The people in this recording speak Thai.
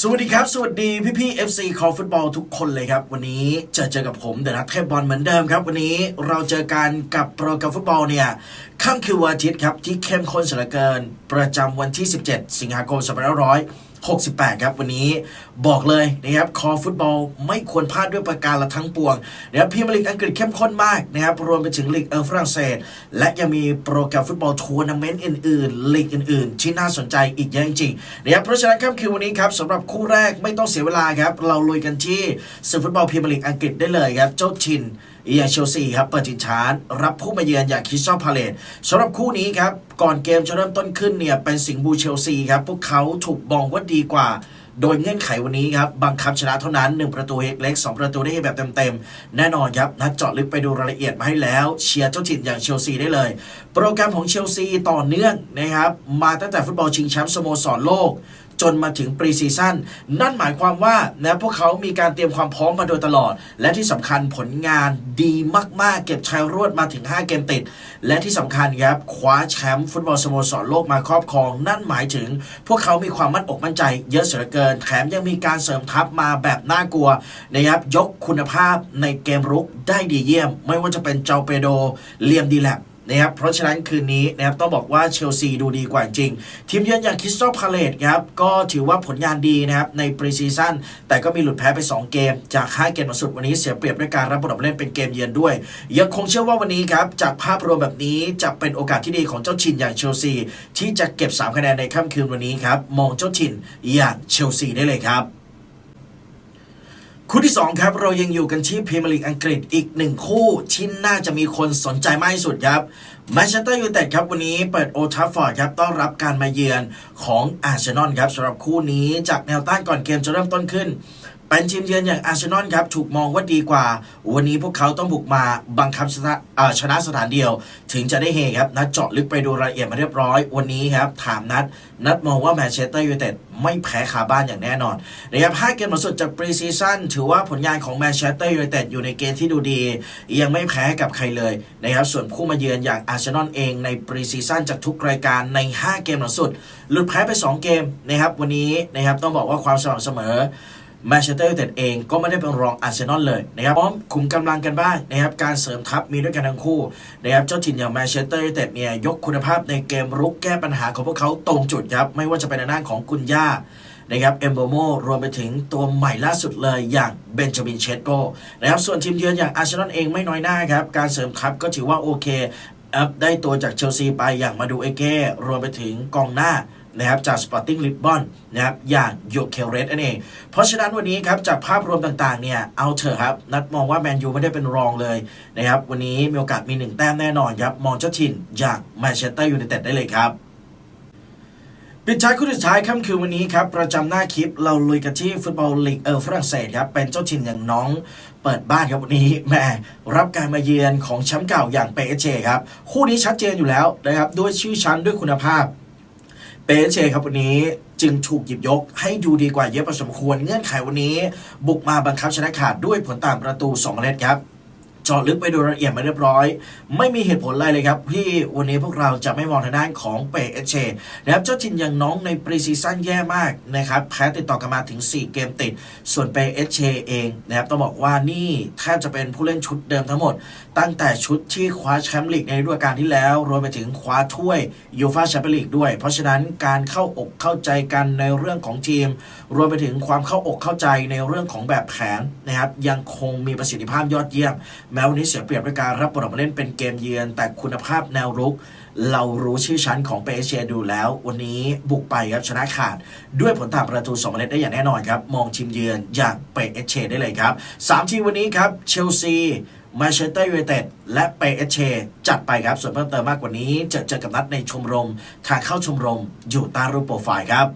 สวัสดีครับ สวัสดีพี่พี่ FC คอฟุตบอลทุกคนเลยครับ วันนี้จะเจอกับผมเดนัทเทพบอลเหมือนเดิมครับ วันนี้เราเจอกันกับโปรแกรมฟุตบอลเนี่ยค่ำคือวันอาทิตย์ครับ ที่เข้มข้นเสียเหลือเกิน ประจำวันที่ 17 สิงหาคม 68 ครับวันนี้บอกเลยนะครับคอฟุตบอลไม่ควรพลาดด้วยประการละทั้งปวงนะครับพรีเมียร์ลีกอังกฤษเข้มข้นมากนะครับรวมไปถึงลีกเออฝรั่งเศส และยังมีโปรแกรมฟุตบอลทัวร์นาเมนต์อื่นๆลีกอื่นๆ ที่น่าสนใจอีกเยอะจริงๆนะครับเพราะฉะนั้นค่ำคืนวันนี้ครับสำหรับคู่แรกไม่ต้องเสียเวลาครับเราลุยกันที่ศึกฟุตบอลพรีเมียร์ลีกอังกฤษได้เลยครับเจ้าชินอย่างเชลซีครับเปิดจินชาร์จรับผู้มาเยือนอย่างคริสตัลพาเลตสำหรับคู่นี้ครับ ก่อนเกมจะเริ่มต้นขึ้นเนี่ยเป็นสิงห์บูเชลซีครับ พวกเขาถูกมองว่าดีกว่า โดยเงื่อนไขวันนี้ครับ บังคับชนะเท่านั้น 1 ประตูเล็ก 2 ประตูได้แบบเต็มๆ แน่นอนครับ นัดเจาะลึกไปดูรายละเอียดมาให้แล้ว เชียร์เจ้าถิ่นอย่างเชลซีได้เลย โปรแกรมของเชลซีต่อเนื่องนะครับ มาตั้งแต่ฟุตบอลชิงแชมป์สโมสรโลกจนมาถึงปรีซีซั่นนั่นหมายความว่านะพวกเขามีการเตรียมความพร้อมมาโดยตลอด และที่สำคัญผลงานดีมาก ๆ เก็บชัยรวดมาถึง 5 เกมติด และที่สำคัญครับคว้าแชมป์ฟุตบอลสโมสรโลกมาครอบครอง นั่นหมายถึง พวกเขามีความมั่นอกมั่นใจ เยอะเสียเหลือเกินแถมยังมีการเสริมทัพมาแบบน่ากลัวนะครับยกคุณภาพในเกมรุกได้ดีเยี่ยม ไม่ว่าจะเป็นเจ้าเปโดเลียมดีแลบ นะครับเพราะฉะนั้นคืนนี้นะครับต้องบอกว่าเชลซีดูดีกว่าจริง ทีมเยือนอย่างคริสตัลพาเลตครับก็ถือว่าผลงานดีนะครับในปรีซีซั่นแต่ก็มีหลุดแพ้ไป 2 เกม จาก5เกมล่าสุดวันนี้เสียเปรียบด้วยการรับบทบาทเล่นเป็นเกมเยือนด้วย ยังคงเชื่อว่าวันนี้ครับจากภาพรวมแบบนี้จะเป็นโอกาสที่ดีของเจ้าชินอย่างเชลซีที่จะเก็บ 3 คะแนนในค่ำคืนวันนี้ครับมองเจ้าชินอย่างเชลซีได้เลยครับ คู่ที่ 2 ครับ เรายังอยู่กันที่พรีเมียร์ลีกอังกฤษอีกหนึ่งคู่ที่น่าจะมีคนสนใจมากที่สุดครับแมนเชสเตอร์ยูไนเต็ดครับวันนี้เปิดโอทัฟฟอร์ดครับต้อนรับการมาเยือนของอาร์เซนอลครับสำหรับคู่นี้จากแนวต้านก่อนเกมจะเริ่มต้นขึ้น เป็นทีมเยือนอย่างอาร์เซนอลครับถูกมองว่าดีกว่า วันนี้พวกเขาต้องบุกมาบังคับชนะชนะสถานเดียว ถึงจะได้เฮครับนัดเจาะลึกไปดูรายละเอียดมาเรียบร้อย วันนี้ครับถามนัด นัดมองว่าแมนเชสเตอร์ยูไนเต็ดไม่แพ้คาบ้านอย่างแน่นอนนะครับ5เกมหลังสุดจากปรีซีซั่นถือว่าผลงานของแมนเชสเตอร์ยูไนเต็ดอยู่ในเกณฑ์ที่ดูดี ยังไม่แพ้กับใครเลยนะครับส่วนคู่มาเยือนอย่างอาร์เซนอลเองในปรีซีซั่นจากทุกรายการใน 5 เกมหลังสุดหลุดแพ้ไป 2 เกมนะครับวันนี้นะครับต้องบอกว่าความสม่ำเสมอ แมนเชสเตอร์ยูไนเต็ดเองก็ไม่ได้เป็นรองอาร์เซนอลเลยนะครับพร้อมคุมกำลังกันบ้างนะครับการเสริมทัพมีด้วยกันทั้งคู่นะครับเจ้าถิ่นอย่างแมนเชสเตอร์ยูไนเต็ดเนี่ยยกคุณภาพในเกมรุกแก้ปัญหาของพวกเขาตรงจุดครับไม่ว่าจะเป็นในด้านของกุนย่านะครับเอมโบโมรวมไปถึงตัวใหม่ล่าสุดเลยอย่างเบนจามินเชสโกนะครับส่วนทีมเยือนอย่างอาร์เซนอลเองไม่น้อยหน้าครับการเสริมทัพก็ถือว่าโอเค อัพได้ตัวจากเชลซีไปอย่างมาดูเอเก้รวมไปถึงกองหน้านะครับจากสปอร์ติ้งลิบบอนนะครับอย่างโยเคเรสนั่นเอง เพราะฉะนั้นวันนี้ครับจากภาพรวมต่างๆเนี่ยเอาเถอะครับ นัดมองว่าแมนยูไม่ได้เป็นรองเลยนะครับวันนี้มีโอกาสมีหนึ่งแต้มแน่นอนครับ มองเจ้าถิ่นจากแมนเชสเตอร์ยูไนเต็ดได้เลยครับ ปิดท้ายคู่สุดท้ายค่ำคืนวันนี้ครับ ประจำหน้าคลิปเราลุยกันที่ฟุตบอลลีกเออฝรั่งเศสครับ เป็นเจ้าถิ่นอย่างน้องเปิดบ้านครับวันนี้แม่รับการมาเยือนของแชมป์เก่าอย่างเปเชครับ คู่นี้ชัดเจนอยู่แล้วนะครับ ด้วยชื่อชั้นด้วยคุณภาพเปเชครับวันนี้จึงถูกหยิบยกให้ดูดีกว่าเยอะพอสมควรเงื่อนไขวันนี้ บุกมาบังคับชนะขาดด้วยผลต่างประตู2เมล็ดครับ เจาะลึกไปดูรายละเอียดมาเรียบร้อย ไม่มีเหตุผลอะไรเลยครับ ที่วันนี้พวกเราจะไม่มองทางด้านของเปเอเชนะครับเจ้าถิ่นอย่างน้องในปรีซีซั่นแย่มากนะครับแพ้ติดต่อกันมาถึง 4 เกมติด ส่วนเปเอเชเองนะครับต้องบอกว่านี่แทบจะเป็นผู้เล่นชุดเดิมทั้งหมด ตั้งแต่ชุดที่คว้าแชมป์ลีกในฤดูกาลที่แล้วรวมไปถึงคว้าถ้วยยูฟาแชมเปี้ยนลีกด้วย เพราะฉะนั้นการเข้าอกเข้าใจกันในเรื่องของทีม รวมไปถึงความเข้าอกเข้าใจในเรื่องของแบบแผนนะครับยังคงมีประสิทธิภาพยอดเยี่ยมแม้วันนี้เสียเปรียบด้วยการรับบทมาเล่นเป็นเกมเยือน แต่คุณภาพแนวรุก เรารู้ชื่อชั้นของเปเชดูแล้ว วันนี้บุกไปครับชนะขาด ด้วยผลต่างประตู2เมล็ดได้อย่างแน่นอนครับ มองทีมเยือนอย่างเปเชได้เลยครับสามทีมวันนี้ครับเชลซีมนเชสเตอร์ยูไนเต็ดและเปเชจัดไปครับ ส่วนเพิ่มเติมมากกว่านี้ จะเจอกับนัดในชมรมทางเข้าชมรมอยู่ใต้รูปโปรไฟล์ครับ